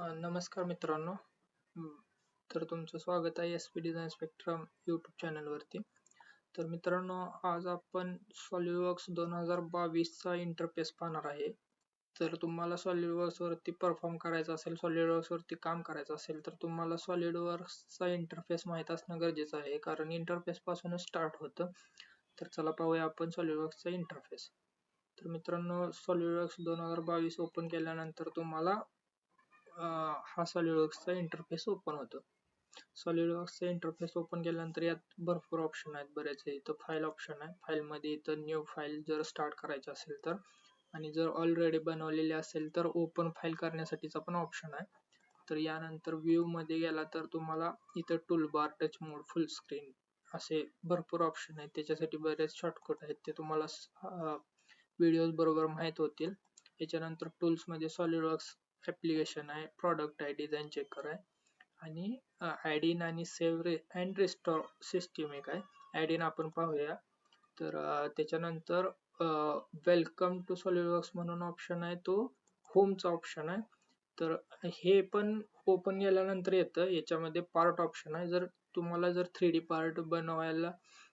नमस्कार मित्रांनो. तर तुमचं स्वागत आहे S P design spectrum YouTube चॅनलवरती तर मित्रांनो आज आपण सॉलिडवर्क्स दोन हजार बावीसचा इंटरफेस पाहणार आहे. तर तुम्हाला सॉलिडवर्क्सवरती परफॉर्म करायचं असेल सॉलिडवर्क्सवरती काम करायचं असेल तर तुम्हाला सॉलिडवर्क्सचा इंटरफेस माहीत असणं गरजेचं आहे कारण इंटरफेसपासूनच स्टार्ट होतं. तर चला पाहूया आपण सॉलिडवर्क्सचा इंटरफेस तर मित्रांनो सॉलिडवर्क्स दोन हजार बावीस ओपन केल्यानंतर तुम्हाला हा सॉलिडवर्क्सचा इंटरफेस ओपन होतो. सॉलिडवर्क्सचा इंटरफेस ओपन केल्यानंतर यात भरपूर ऑप्शन आहेत बरेच. इथं फाईल ऑप्शन आहे. फाईल मध्ये इथं न्यू फाईल जर स्टार्ट करायची असेल तर आणि जर ऑलरेडी बनवलेली असेल तर ओपन फाईल करण्यासाठीचा पण ऑप्शन आहे. तर यानंतर व्ह्यू मध्ये गेला तर तुम्हाला इथं tool bar touch mode full screen असे भरपूर ऑप्शन आहेत. त्याच्यासाठी बरेच शॉर्टकट आहेत. ते तुम्हाला व्हिडिओ बरोबर माहीत होतील. याच्यानंतर टूल्समध्ये सॉलिडवर्क्स ऍप्लिकेशन आहे प्रॉडक्ट आहे डिझाईन चेकर आहे. आणि ऍडिन आणि सेव्ह अँड रिस्टॉर सिस्टीम एक आहे. ऍडिन आपण पाहूया. तर त्याच्यानंतर वेलकम टू सॉलिडवर्क्स म्हणून ऑप्शन आहे. तो होमचा ऑप्शन आहे. तर हे पण ओपन केल्यानंतर येतं. याच्यामध्ये पार्ट ऑप्शन आहे. जर तुम्हाला जर थ्री डी पार्ट बनवायला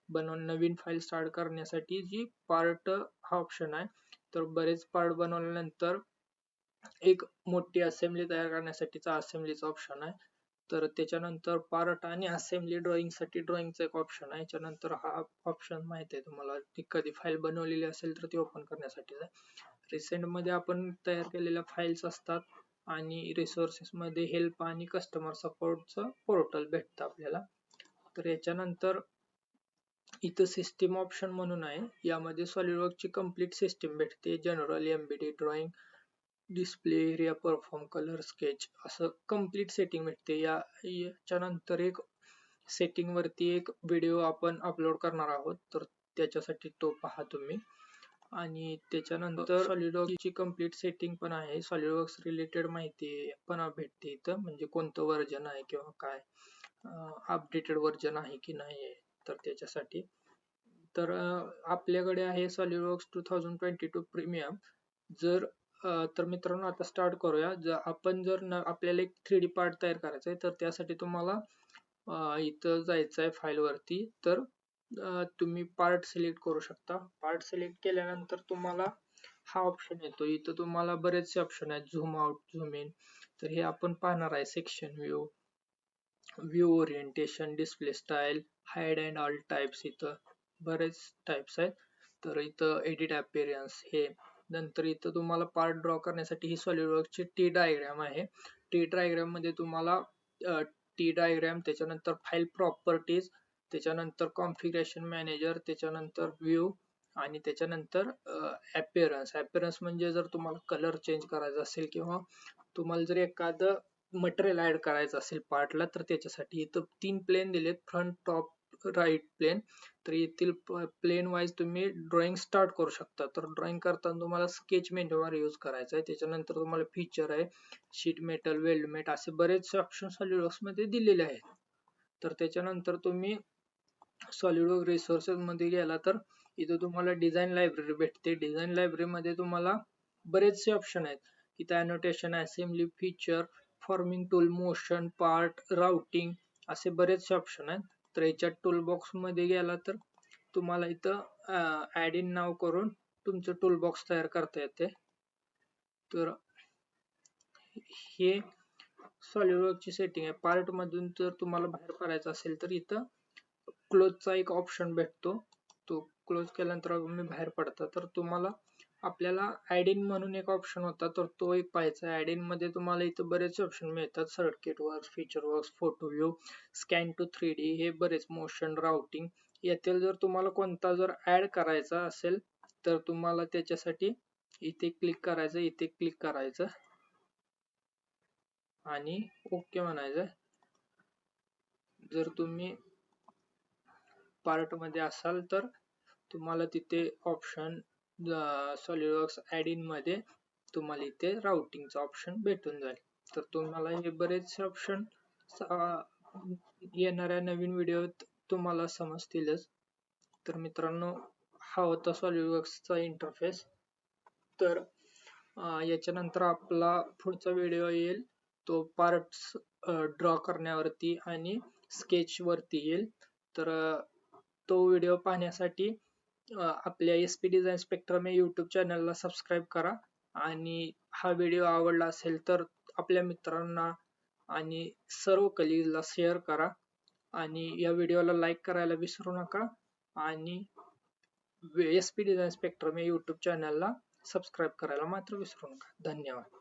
बनवून नवीन फाईल स्टार्ट करण्यासाठी जी पार्ट हा ऑप्शन आहे. तर बरेच पार्ट बनवल्यानंतर एक मोठी असेंब्ली तयार करण्यासाठीचा असेंब्लीचा ऑप्शन आहे. तर त्याच्यानंतर पार्ट आणि असेंब्ली ड्रॉइंगसाठी ड्रॉइंगचा एक ऑप्शन आहे. याच्यानंतर हा ऑप्शन माहीत आहे तुम्हाला. ती कधी फाईल बनवलेली असेल तर ती ओपन करण्यासाठी रिसेंटमध्ये आपण तयार केलेल्या फाईल्स असतात आणि रिसोर्सेस मध्ये हेल्प आणि कस्टमर सपोर्टचं पोर्टल भेटतं आपल्याला. तर याच्यानंतर इथं सिस्टीम ऑप्शन म्हणून आहे. यामध्ये सॉलिडवर्कची कंप्लीट सिस्टीम भेटते. General MBD drawing display area perform colour sketch असं कंप्लीट सेटिंग भेटते. या याच्यानंतर एक सेटिंग वरती एक व्हिडिओ आपण अपलोड करणार आहोत. तर त्याच्यासाठी तो पहा तुम्ही. आणि त्याच्यानंतर सॉलिडवर्कची कंप्लीट सेटिंग पण आहे. सॉलिडवर्क्स रिलेटेड माहिती पण भेटते इथं. म्हणजे कोणतं वर्जन आहे किंवा काय अपडेटेड वर्जन आहे की नाही आहे तर त्याच्यासाठी. तर आपल्याकडे आहे SolidWorks two thousand twenty two premium जर तर मित्रांनो आता स्टार्ट करूया. जर आपण जर आपल्याला एक थ्री डी पार्ट तयार करायचा आहे तर त्यासाठी तुम्हाला इथं जायचं आहे फाईल वरती. तर तुम्ही पार्ट सिलेक्ट करू शकता. पार्ट सिलेक्ट केल्यानंतर तुम्हाला हा ऑप्शन येतो. इथं तुम्हाला बरेचसे ऑप्शन आहेत. झूम आउट झूम इन तर हे आपण पाहणार आहे. Section view view orientation display style hide and all types इथं बरेच टाइप्स आहेत. तर इथं एडिट अपेरियन्स हे नंतर इथं तुम्हाला पार्ट ड्रॉ करण्यासाठी ही सॉलिडवर्कची टी डायग्रॅम आहे. टी डायग्रॅममध्ये तुम्हाला टी डायग्रॅम त्याच्यानंतर फाईल प्रॉपर्टीज त्याच्यानंतर कॉन्फिगरेशन मॅनेजर त्याच्यानंतर व्ह्यू आणि त्याच्यानंतर अपिअरन्स अपिअरन्स म्हणजे जर तुम्हाला कलर चेंज करायचा असेल किंवा तुम्हाला जर एखादं मटेरियल ऍड करायचं असेल पार्टला तर त्याच्यासाठी इथं तीन प्लेन दिलेत. फ्रंट टॉप राईट प्लेन तर येथील प्लेन वाईज तुम्ही ड्रॉइंग स्टार्ट करू शकता. तर ड्रॉइंग करताना तुम्हाला स्केच मेन्यूवर यूज करायचा आहे. त्याच्यानंतर तुम्हाला फीचर आहे. शीट मेटल वेल्डमेट असे बरेचसे ऑप्शन सॉलिडवर्क्समध्ये दिलेले आहेत. तर त्याच्यानंतर तुम्ही सॉलिडवर्क रिसोर्सेस मध्ये गेला तर इथं तुम्हाला डिझाईन लायब्ररी भेटते. डिझाईन लायब्ररी मध्ये तुम्हाला बरेचसे ऑप्शन आहेत. इथं annotation assembly feature forming tool motion part routing असे बरेचसे ऑप्शन आहेत. तर याच्या टूल बॉक्समध्ये गेला तर तुम्हाला इथं ऍड इन नाव करून तुमचं टूल बॉक्स तयार करता येते. तर हे सॉलिडवर्कची सेटिंग आहे. पार्ट मधून जर तुम्हाला बाहेर पडायचं असेल तर इथं क्लोजचा एक ऑप्शन भेटतो. तो क्लोज केल्यानंतर तुम्ही बाहेर पडता. तर तुम्हाला आपल्याला ॲडिन म्हणून एक ऑप्शन होता. तर तो एक पाहायचा ऍड इनमध्ये तुम्हाला इथं बरेच ऑप्शन मिळतात. Circuit work feature work photo view scan to three D हे बरेच मोशन राउटिंग यातील जर तुम्हाला कोणता जर ऍड करायचा असेल तर तुम्हाला त्याच्यासाठी इथे क्लिक करायचं इथे क्लिक करायचं. आणि ओके म्हणायचं. जर तुम्ही पार्टमध्ये असाल तर तुम्हाला तिथे ऑप्शन सॉलिडवर्क्स ऍड इनमध्ये तुम्हाला इथे राउटिंगचा ऑप्शन भेटून जाईल. तर तुम्हाला हे बरेचसे ऑप्शन येणाऱ्या नवीन व्हिडिओत तुम्हाला समजतीलच. तर मित्रांनो हा होता सॉलिडवर्क्सचा इंटरफेस तर याच्यानंतर आपला पुढचा व्हिडिओ येईल. तो पार्ट्स ड्रॉ करण्यावरती आणि स्केचवरती येईल. तर तो व्हिडिओ पाहण्यासाठी आपल्या एस पी डिझाईन स्पेक्ट्रम या यूट्यूब चॅनलला सबस्क्राईब करा. आणि हा व्हिडिओ आवडला असेल तर आपल्या मित्रांना आणि सर्व कलीला शेअर करा. आणि या व्हिडिओला लाईक करायला विसरू नका. आणि एस पी डिझाईन स्पेक्ट्रम या यूट्यूब चॅनलला सबस्क्राईब करायला मात्र विसरू नका. धन्यवाद.